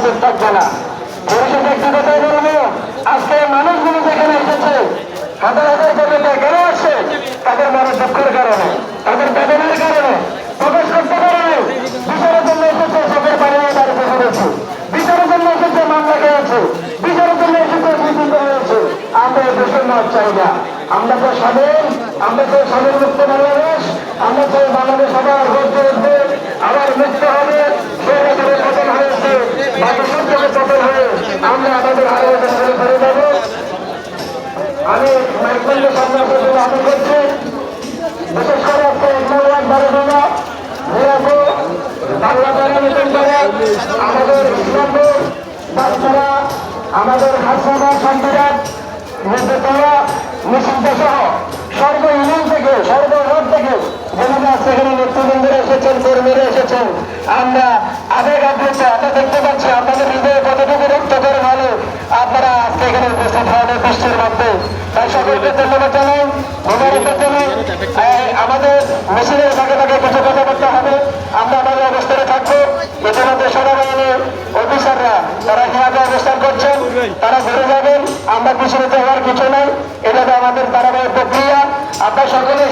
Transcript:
সুযোগ থাকবে না পরিষদ একটি কথাই বলব, আজকে মানুষগুলো যেখানে এসেছে, হাজার হাজার পর্যন্ত কেন আসছে? তাদের মনে দুঃখের কারণে, তাদের বেদনার কারণে, প্রবেশ করতে পারেনি। বিচারের জন্য এসেছে, চোখের পানি বাড়িতে ফিরেছে বিচারের জন্য এসেছে, মামলা খেয়েছে। বিচারের জন্য এসেছে বিচিন্ত হয়েছে আমরা এই দেশের মত চাই না। আমরা তো স্বাধীন, আমরা তো স্বাধীন মুক্ত বাংলাদেশ, আমরা তো বাংলাদেশ আবার আমি করছি। বিশেষ করে আজকে আমাদের ইসলামপুর বাচ্চারা আমাদের হাসপাতাল সর্ব ইউনিয়ন থেকে সর্ব রোড থেকে যেনারা সেখানে নেতৃবৃন্দরা এসেছেন, কর্মীরা এসেছেন। আমরা আবেগ আপ্লুত, আমরা দেখতে পাচ্ছি আপনাদের হৃদয়ে কতটুকু রক্ত করে ভালো আপনারা আজকে এখানে উপস্থিত মধ্যে তাই কিছু কথা বলতে আমরা আমাদের অবস্থানে থাকব। ইতিমধ্যে সেনাবাহিনীর অফিসাররা, তারা হেয়াতে অবস্থান করছেন। তারা ঘুরে যাবেন। আমরা পিছনে যাওয়ার কিছু নাই। এটা তো আমাদের ধারাবাহিক প্রক্রিয়া। আপনার সকলে